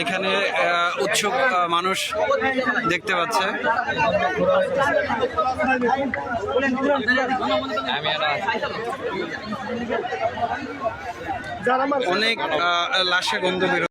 এখানে উৎসুক মানুষ দেখতে পাচ্ছে। অনেক লাশে গন্ধ বেরো